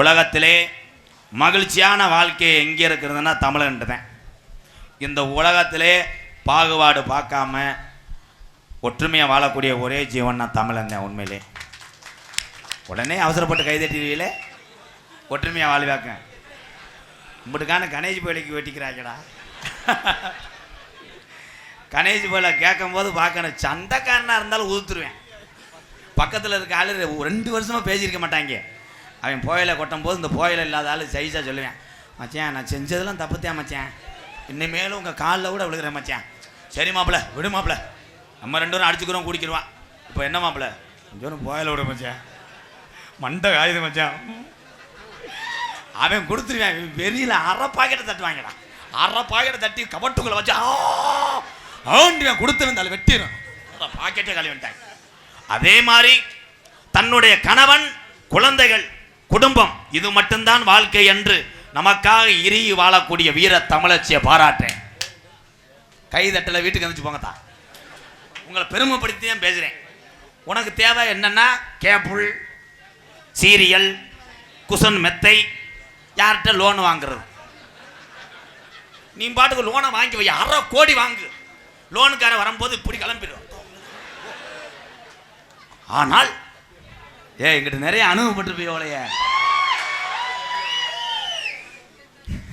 உலகத்திலே மகிழ்ச்சியான வாழ்க்கை எங்கே இருக்கிறதுனா தமிழன்ட்டு தான் இந்த உலகத்திலே பாகுபாடு பார்க்காம ஒற்றுமையாக வாழக்கூடிய ஒரே ஜீவன் தமிழன் தான் உண்மையிலே. உடனே அவசரப்பட்டு கைதட்டிடுவீங்களே ஒற்றுமையாக வாழ்வாக்க இப்படிக்கான கணேஷ் கோயிலுக்கு வெட்டிக்கிறாங்கடா. கணேஷ் கேட்கும் கேட்கும்போது பார்க்கணும். சண்டைக்காரனாக இருந்தாலும் உதுத்துருவேன். பக்கத்தில் இருக்க ஆளு ரெண்டு வருஷமாக பேசியிருக்க மாட்டாங்க. அவன் புயலை கொட்டும் போது இந்த புயல் இல்லாத ஆள் சைஸாக சொல்லுவேன் மச்சான் நான் செஞ்சதெல்லாம் தப்புத்தேன் மச்சான்? இனிமேலும் உங்கள் காலில் கூட விழுகிறேன் மச்சான். சரி மாப்பிள விடு மாப்பிள. நம்ம ரெண்டு பேரும் அடிச்சுக்கிறோம் குடிக்கிடுவான் இப்போ என்ன மாப்பிள? கொஞ்சம் புயல விடு மச்சான். மண்டை காயுது மச்சான். அவன் கொடுத்துருவேன். வெளியில் அரை பாக்கெட்டை தட்டுவாங்கடா. அரை பாக்கெட்டை தட்டி கபட்டுக்குள்ளே வச்சு ஆண்டுவேன் கொடுத்துருந்தால வெட்டிடும் பாக்கெட்டே கழுவி அதே மாதிரி தன்னுடைய கணவன் குழந்தைகள் குடும்பம் இது மட்டும்தான் வாழ்க்கை என்று நமக்காக இறுகி வாழக்கூடிய வீர தமிழச்சியை பாராட்டுறேன். கைதட்டல வீட்டுக்கு வந்துச்சு போங்க தான் உங்களை பெருமைப்படுத்தி தான் பேசுகிறேன் உனக்கு தேவை என்னன்னா கேபிள் சீரியல் குசன் மெத்தை யார்கிட்ட லோன் வாங்குறது? நீ பாட்டுக்கு லோனை வாங்கி வை அரை கோடி வாங்கு. லோனுக்காரன் வரும்போது இப்படி கிளம்பிடுவோம் ஆனால் ஏ எங்கிட்ட நிறைய அனுபவப்பட்டு போய்